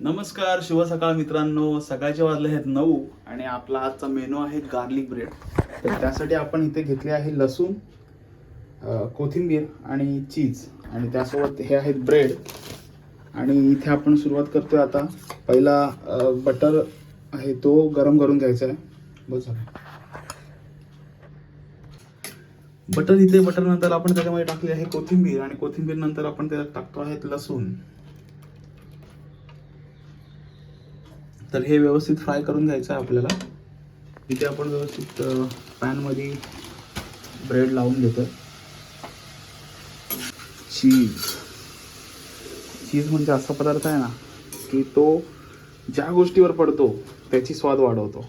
नमस्कार शुभ सकाळ मित्रांनो. सकाळचे वाजले आहेत नऊ आणि आपला आजचा मेनू आहे गार्लिक ब्रेड तर त्यासाठी आपण इथे घेतले आहे लसूण कोथिंबीर आणि चीज आणि त्यासोबत हे आहेत ब्रेड आणि इथे आपण सुरुवात करतोय आता. पहिला बटर आहे तो गरम करून घ्यायचा आहे. बस झालं. बटर इथे बटर नंतर आपण त्याच्यामध्ये टाकली आहे कोथिंबीर. आणि कोथिंबीर नंतर आपण त्याच्यात टाकतो आहेत लसूण. तर हे व्यवस्थित फ्राय करून घ्यायचं आहे आपल्याला. इथे आपण व्यवस्थित पॅनमध्ये ब्रेड लावून घेतो चीज चीज म्हणजे असा पदार्थ आहे ना की तो ज्या गोष्टीवर पडतो त्याची स्वाद वाढवतो.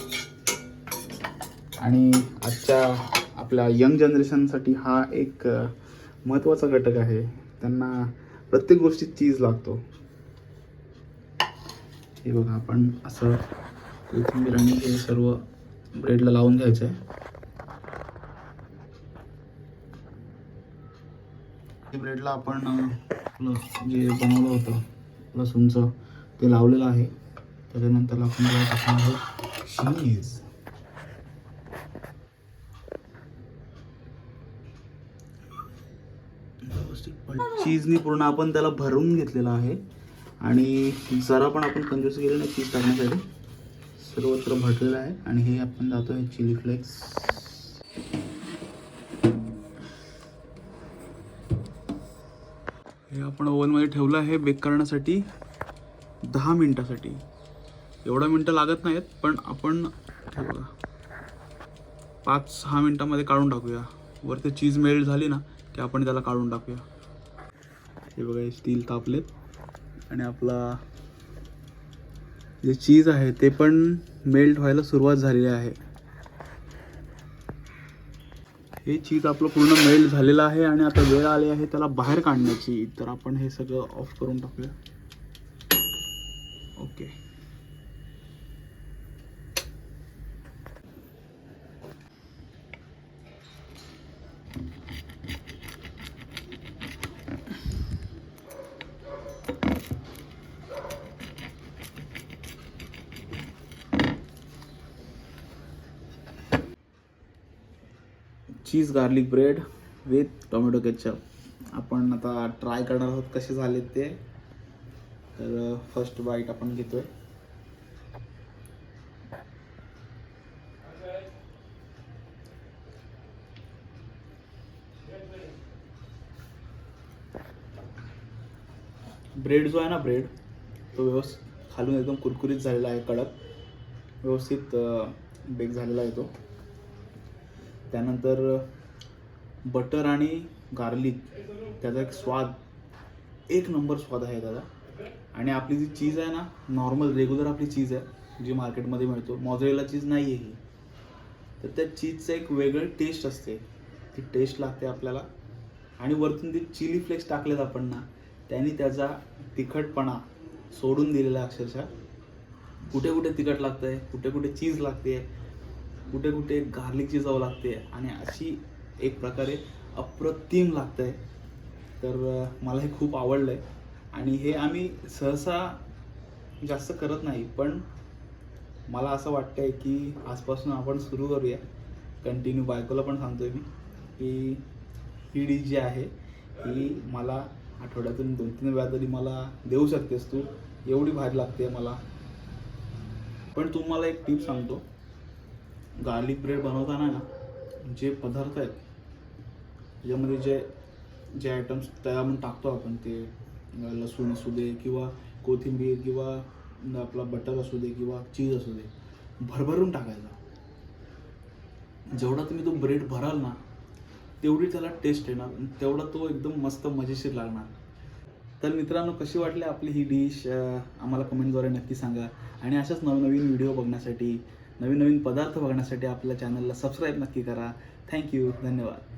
आणि आजच्या आपल्या यंग जनरेशनसाठी हा एक महत्त्वाचा घटक आहे. त्यांना प्रत्येक गोष्टीत चीज लागतो. हे बघा आपण असं कोथिंबीर आणि हे सर्व ब्रेडला लावून घ्यायचं आहे ब्रेडला आपण जे बनवलं होतं लसूणचं ते लावलेलं आहे. त्याच्यानंतर आपण टाकणार आहोत चीज चीजनी पूर्ण आपण त्याला भरून घेतलेलं आहे. आणि जरा पण आपण कंजूस केलं नाही चीज टाकण्यासाठी. सर्वत्र भरलेलं आहे. आणि हे आपण जातो आहे चिली फ्लेक्स. हे आपण ओव्हनमध्ये ठेवलं आहे बेक करण्यासाठी दहा मिनटासाठी. एवढा मिनटं लागत नाहीत पण आपण पाच सहा मिनटामध्ये काढून टाकूया. वरती चीज मेल्ट झाली ना की आपण त्याला काढून टाकूया. हे बघा हे स्टील तापलेत. आणि आपला जे चीज आहे ते पण मेल्ट व्हायला सुरुवात झालेली आहे. हे चीज आपलं पूर्ण मेल्ट झालेलं आहे आणि आता वेळ आली आहे त्याला बाहेर काढण्याची. तर आपण हे सगळं ऑफ करून टाकूया. Okay cheese garlic bread with tomato ketchup. आपण आता ट्राय करणार आहोत कसे झाले ते. तर फर्स्ट बाईट आपण घेतोय. ब्रेड जो आहे ना ब्रेड तो व्यवस्थित खालून एकदम कुरकुरीत झालेला आहे कडक. व्यवस्थित बेक झालेला आहे तो. त्यानंतर बटर आणि गार्लिक त्याचा एक स्वाद एक नंबर स्वाद आहे त्याचा. आणि आपली जी चीज आहे ना नॉर्मल रेग्युलर आपली चीज आहे जी मार्केटमध्ये मिळतो मॉझरेला चीज नाही आहे ही. तर त्या चीजचं एक वेगळं टेस्ट असते. ती टेस्ट लागते आपल्याला. आणि वरतून ते चिली फ्लेक्स टाकलेत आपण ना त्यांनी त्याचा तिखटपणा सोडून दिलेला अक्षरशः. कुठे कुठे तिखट लागतंय कुठे कुठे चीज लागते कुठे कुठे गार्लिकची चव लागते आणि अशी एक प्रकारे अप्रतिम लागतंय तर मला हे खूप आवडलं आहे आणि हे आम्ही सहसा जास्त करत नाही पण मला असं वाटतंय की आजपासून आपण सुरू करूया. कंटिन्यू बायकोला पण सांगतोय मी की ही डिश जी आहे ही मला आठवड्यातून दोन तीन वेळा तरी मला देऊ शकतेस तू. एवढी भारी लागते मला. पण तुम्हाला एक टीप सांगतो. गार्लिक ब्रेड बनवताना ना जे पदार्थ आहेत त्याच्यामध्ये जे जे आयटम्स त्या आपण टाकतो आपण ते लसूण असू दे किंवा कोथिंबीर किंवा आपला बटर असू दे किंवा चीज असू दे भरभरून टाकायचा. जेवढा तुम्ही तो ब्रेड भराल ना तेवढी त्याला टेस्ट येणार तेवढा तो एकदम मस्त मजेशीर लागणार. तर मित्रांनो कशी वाटली आपली ही डिश आम्हाला कमेंटद्वारे नक्की सांगा. आणि अशाच नवनवीन व्हिडिओ बघण्यासाठी नवीन नवीन पदार्थ बघण्यासाठी आपल्या चॅनलला सबस्क्राईब नक्की करा. थँक्यू धन्यवाद.